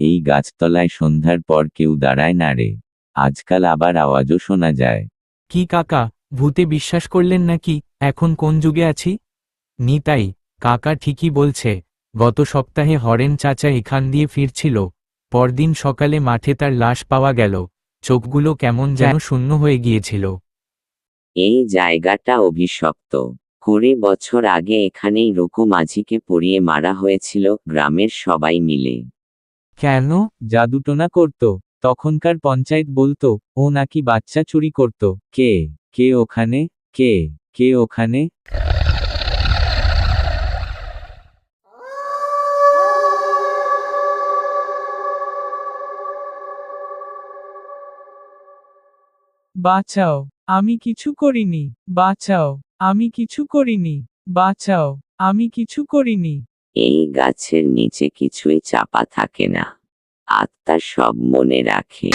এই গাছতলায় সন্ধ্যার পর কেউ দাঁড়ায় না রে। আজকাল আবার আওয়াজও শোনা যায়। কি কাকা ভূতে বিশ্বাস করলেন নাকি? এখন কোন যুগে আছি? নিতাই কাকা ঠিকই বলছে। গত সপ্তাহে হরেন চাচা এখান দিয়ে ফিরছিল। পরদিন সকালে মাঠে তার লাশ পাওয়া গেল। চোখগুলো কেমন যেন শূন্য হয়ে গিয়েছিল। এই জায়গাটা অভিশপ্ত। কুড়ি বছর আগে এখানেই রুকু মাঝিকে পুড়িয়ে মারা হয়েছিল গ্রামের সবাই মিলে। কেন? জাদুটোনা করত। তখনকার পঞ্চায়েত বলতো, ও নাকি বাচ্চা চুরি করত। কে? কে ওখানে? কে? কে ওখানে? বাঁচাও, আমি কিছু করিনি। বাঁচাও, আমি কিছু করিনি। বাঁচাও, আমি কিছু করিনি। এই গাছের নিচে কিছুই চাপা থাকে না। আত্মা সব মনে রাখে।